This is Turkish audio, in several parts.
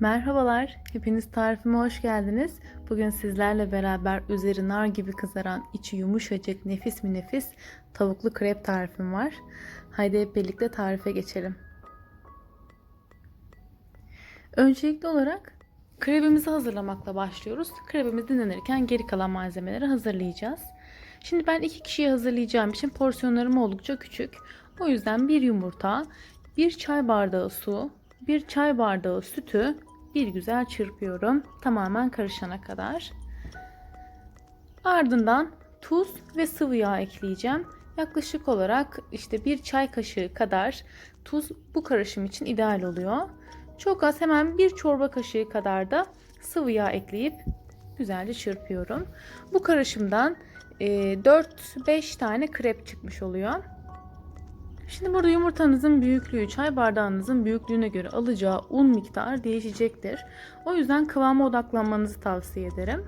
Merhabalar, hepiniz tarifime hoş geldiniz. Bugün sizlerle beraber üzeri nar gibi kızaran, içi yumuşacık, nefis mi nefis tavuklu krep tarifim var. Haydi hep birlikte tarife geçelim. Öncelikli olarak krebimizi hazırlamakla başlıyoruz. Krebimiz dinlenirken geri kalan malzemeleri hazırlayacağız. Şimdi ben iki kişiye hazırlayacağım için porsiyonlarım oldukça küçük. O yüzden bir yumurta, bir çay bardağı su, bir çay bardağı sütü bir güzel çırpıyorum. Tamamen karışana kadar. Ardından tuz ve sıvı yağ ekleyeceğim. Yaklaşık olarak işte bir çay kaşığı kadar tuz bu karışım için ideal oluyor. Çok az hemen bir çorba kaşığı kadar da sıvı yağ ekleyip güzelce çırpıyorum. Bu karışımdan 4-5 tane krep çıkmış oluyor. Şimdi burada yumurtanızın büyüklüğü çay bardağınızın büyüklüğüne göre alacağı un miktarı değişecektir. O yüzden kıvama odaklanmanızı tavsiye ederim.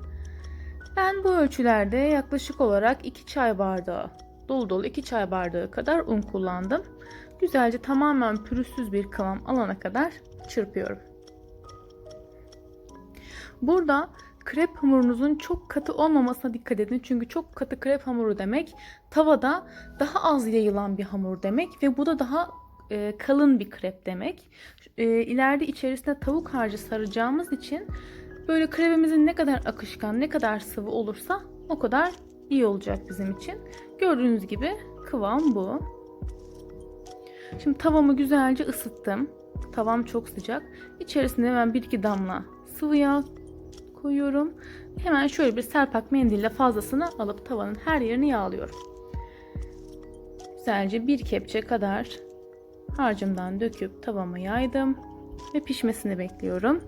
Ben bu ölçülerde yaklaşık olarak 2 çay bardağı dolu dolu 2 çay bardağı kadar un kullandım. Güzelce tamamen pürüzsüz bir kıvam alana kadar çırpıyorum. Burada krep hamurunuzun çok katı olmamasına dikkat edin. Çünkü çok katı krep hamuru demek tavada daha az yayılan bir hamur demek ve bu da daha e, kalın bir krep demek. E, ileride içerisine tavuk harcı saracağımız için böyle krepimizin ne kadar akışkan, ne kadar sıvı olursa o kadar iyi olacak bizim için. Gördüğünüz gibi kıvam bu. Şimdi tavamı güzelce ısıttım. Tavam çok sıcak. İçerisine hemen 1-2 damla sıvı yağ koyuyorum. Hemen şöyle bir serpak mendille fazlasını alıp tavanın her yerini yağlıyorum. Güzelce bir kepçe kadar harcımdan döküp tavama yaydım ve pişmesini bekliyorum.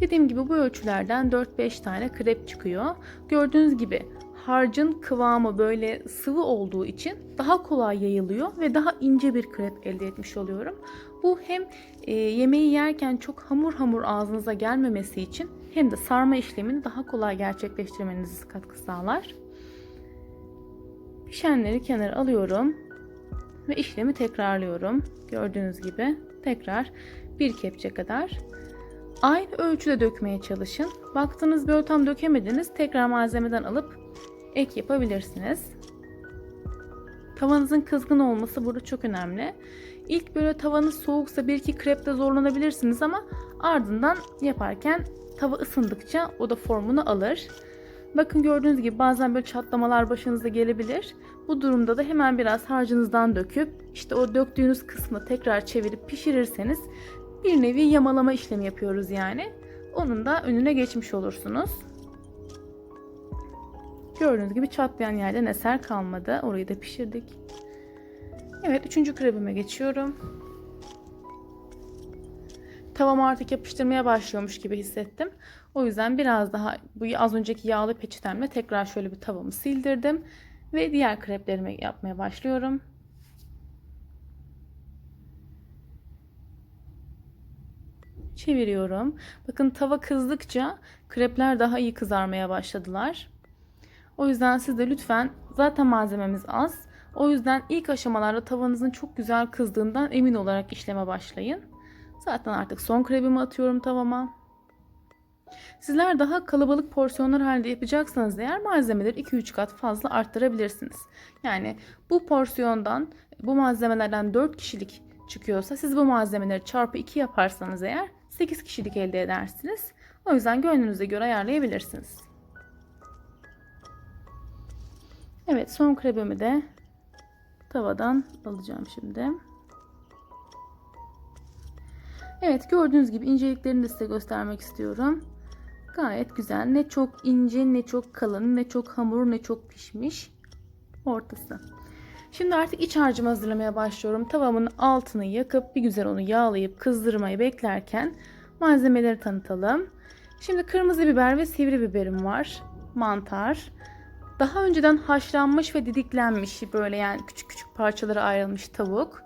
Dediğim gibi bu ölçülerden 4-5 tane krep çıkıyor. Gördüğünüz gibi harcın kıvamı böyle sıvı olduğu için daha kolay yayılıyor ve daha ince bir krep elde etmiş oluyorum. Bu hem e, yemeği yerken çok hamur hamur ağzınıza gelmemesi için hem de sarma işlemini daha kolay gerçekleştirmenizi katkı sağlar. Pişenleri kenara alıyorum ve işlemi tekrarlıyorum. Gördüğünüz gibi tekrar bir kepçe kadar aynı ölçüde dökmeye çalışın. Baktınız böyle tam dökemediniz tekrar malzemeden alıp ek yapabilirsiniz. Tavanızın kızgın olması burada çok önemli. İlk böyle tavanız soğuksa bir iki krepte zorlanabilirsiniz ama ardından yaparken tava ısındıkça o da formunu alır. Bakın gördüğünüz gibi bazen böyle çatlamalar başınıza gelebilir. Bu durumda da hemen biraz harcınızdan döküp işte o döktüğünüz kısmı tekrar çevirip pişirirseniz bir nevi yamalama işlemi yapıyoruz yani. Onun da önüne geçmiş olursunuz. Gördüğünüz gibi çatlayan yerden eser kalmadı. Orayı da pişirdik. Evet üçüncü krebime geçiyorum. Tavam artık yapıştırmaya başlıyormuş gibi hissettim. O yüzden biraz daha bu az önceki yağlı peçetemle tekrar şöyle bir tavamı sildirdim. Ve diğer kreplerimi yapmaya başlıyorum. Çeviriyorum. Bakın tava kızdıkça krepler daha iyi kızarmaya başladılar. O yüzden siz de lütfen zaten malzememiz az. O yüzden ilk aşamalarda tavanızın çok güzel kızdığından emin olarak işleme başlayın. Zaten artık son krebimi atıyorum tavama. Sizler daha kalabalık porsiyonlar halinde yapacaksanız eğer malzemeleri 2-3 kat fazla arttırabilirsiniz. Yani bu porsiyondan bu malzemelerden 4 kişilik çıkıyorsa siz bu malzemeleri çarpı 2 yaparsanız eğer 8 kişilik elde edersiniz. O yüzden gönlünüze göre ayarlayabilirsiniz. Evet son krebimi de tavadan alacağım şimdi. Evet gördüğünüz gibi inceliklerini de size göstermek istiyorum. Gayet güzel. Ne çok ince ne çok kalın ne çok hamur ne çok pişmiş. Ortası. Şimdi artık iç harcımı hazırlamaya başlıyorum. Tavamın altını yakıp bir güzel onu yağlayıp kızdırmayı beklerken malzemeleri tanıtalım. Şimdi kırmızı biber ve sivri biberim var. Mantar. Daha önceden haşlanmış ve didiklenmiş böyle yani küçük küçük parçalara ayrılmış tavuk.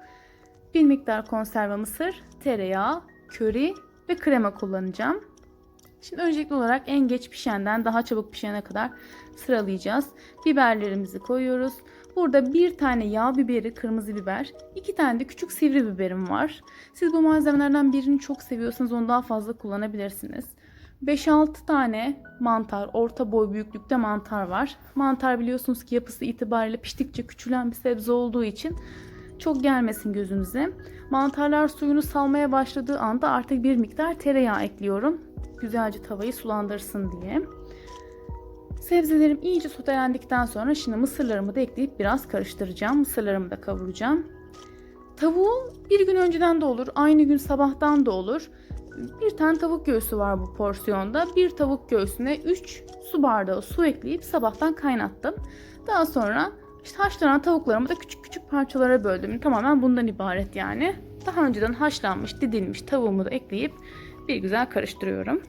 Bir miktar konserve mısır, tereyağı, köri ve krema kullanacağım. Şimdi öncelikli olarak en geç pişenden daha çabuk pişene kadar sıralayacağız. Biberlerimizi koyuyoruz. Burada bir tane yağ biberi, kırmızı biber, iki tane de küçük sivri biberim var. Siz bu malzemelerden birini çok seviyorsanız onu daha fazla kullanabilirsiniz. 5-6 tane mantar, orta boy büyüklükte mantar var. Mantar biliyorsunuz ki yapısı itibariyle piştikçe küçülen bir sebze olduğu için çok gelmesin gözünüze. Mantarlar suyunu salmaya başladığı anda artık bir miktar tereyağı ekliyorum. Güzelce tavayı sulandırsın diye. Sebzelerim iyice sotelendikten sonra şimdi mısırlarımı da ekleyip biraz karıştıracağım. Mısırlarımı da kavuracağım. Tavuğu bir gün önceden de olur, aynı gün sabahtan da olur. Bir tane tavuk göğsü var bu porsiyonda. Bir tavuk göğsüne 3 su bardağı su ekleyip sabahtan kaynattım. Daha sonra işte haşlanan tavuklarımı da küçük küçük parçalara böldüm. Tamamen bundan ibaret yani. Daha önceden haşlanmış, didilmiş tavuğumu da ekleyip bir güzel karıştırıyorum.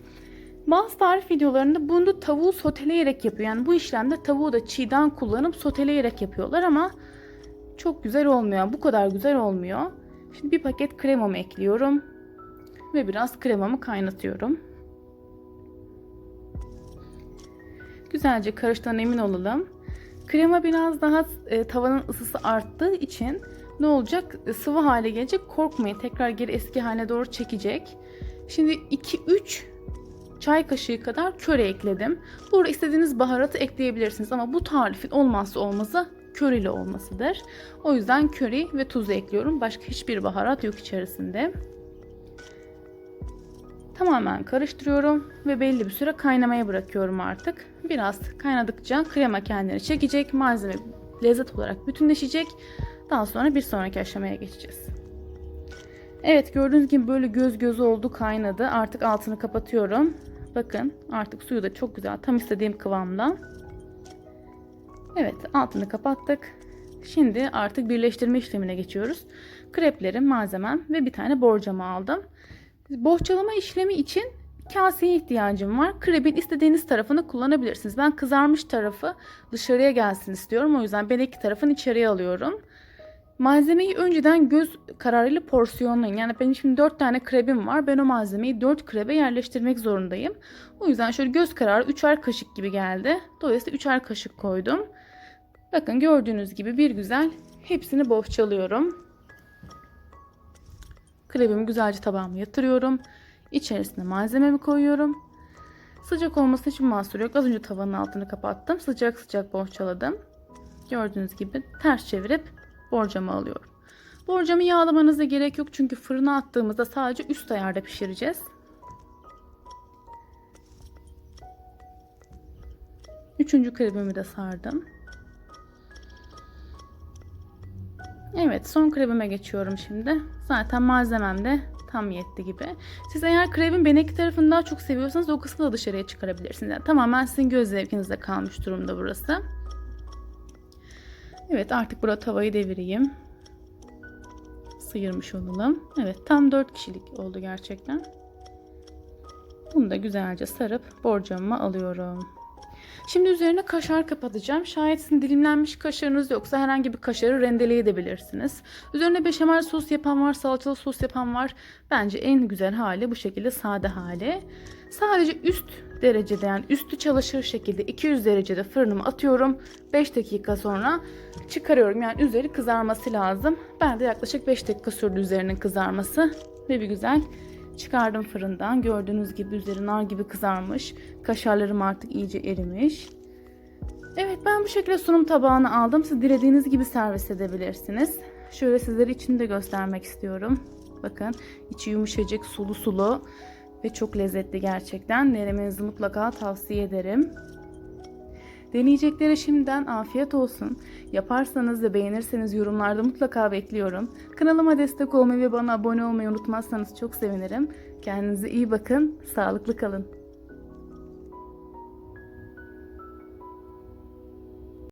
Bazı tarif videolarında bunu tavuğu soteleyerek yapıyor. Yani bu işlemde tavuğu da çiğden kullanıp soteleyerek yapıyorlar ama çok güzel olmuyor. Bu kadar güzel olmuyor. Şimdi bir paket kremamı ekliyorum ve biraz kremamı kaynatıyorum. Güzelce karıştığına emin olalım. Krema biraz daha e, tavanın ısısı arttığı için ne olacak? E, sıvı hale gelecek. Korkmayın. Tekrar geri eski haline doğru çekecek. Şimdi 2-3 çay kaşığı kadar köri ekledim. Burada istediğiniz baharatı ekleyebilirsiniz ama bu tarifin olmazsa olmazı körili olmasıdır. O yüzden köri ve tuz ekliyorum. Başka hiçbir baharat yok içerisinde. Tamamen karıştırıyorum ve belli bir süre kaynamaya bırakıyorum artık. Biraz kaynadıkça krema kendini çekecek, malzeme lezzet olarak bütünleşecek. Daha sonra bir sonraki aşamaya geçeceğiz. Evet gördüğünüz gibi böyle göz göz oldu kaynadı. Artık altını kapatıyorum. Bakın artık suyu da çok güzel tam istediğim kıvamda. Evet altını kapattık. Şimdi artık birleştirme işlemine geçiyoruz. Kreplerim, malzemem ve bir tane borcamı aldım. Bohçalama işlemi için kaseye ihtiyacım var. Krebin istediğiniz tarafını kullanabilirsiniz. Ben kızarmış tarafı dışarıya gelsin istiyorum. O yüzden ben iki tarafını içeriye alıyorum. Malzemeyi önceden göz kararıyla porsiyonlayın. Yani benim şimdi 4 tane krebim var. Ben o malzemeyi 4 krebe yerleştirmek zorundayım. O yüzden şöyle göz kararı 3'er kaşık gibi geldi. Dolayısıyla 3'er kaşık koydum. Bakın gördüğünüz gibi bir güzel hepsini bohçalıyorum. Krebimi güzelce tabağıma yatırıyorum. İçerisine malzememi koyuyorum. Sıcak olmasına hiçbir mahsur yok. Az önce tavanın altını kapattım. Sıcak sıcak bohçaladım. Gördüğünüz gibi ters çevirip borcamı alıyorum. Borcamı yağlamanıza gerek yok çünkü fırına attığımızda sadece üst ayarda pişireceğiz. Üçüncü krebimi de sardım. Evet son krebime geçiyorum şimdi. Zaten malzemem de tam yetti gibi. Siz eğer krebin benekli tarafını daha çok seviyorsanız o kısmı da dışarıya çıkarabilirsiniz. Yani tamamen sizin göz zevkinizde kalmış durumda burası. Evet artık burada tavayı devireyim. Sıyırmış olalım. Evet tam 4 kişilik oldu gerçekten. Bunu da güzelce sarıp borcamıma alıyorum. Şimdi üzerine kaşar kapatacağım. Şayet sizin dilimlenmiş kaşarınız yoksa herhangi bir kaşarı rendeleyebilirsiniz. Üzerine beşamel sos yapan var, salçalı sos yapan var. Bence en güzel hali bu şekilde sade hali. Sadece üst derecede yani üstü çalışır şekilde 200 derecede fırınıma atıyorum. 5 dakika sonra çıkarıyorum. Yani üzeri kızarması lazım. Ben de yaklaşık 5 dakika sürdü üzerinin kızarması. Ve bir güzel Çıkardım fırından. Gördüğünüz gibi üzeri nar gibi kızarmış. Kaşarlarım artık iyice erimiş. Evet ben bu şekilde sunum tabağını aldım. Siz dilediğiniz gibi servis edebilirsiniz. Şöyle sizlere içini de göstermek istiyorum. Bakın içi yumuşacık sulu sulu ve çok lezzetli gerçekten. Denemenizi mutlaka tavsiye ederim. Deneyeceklere şimdiden afiyet olsun. Yaparsanız ve beğenirseniz yorumlarda mutlaka bekliyorum. Kanalıma destek olmayı ve bana abone olmayı unutmazsanız çok sevinirim. Kendinize iyi bakın, sağlıklı kalın.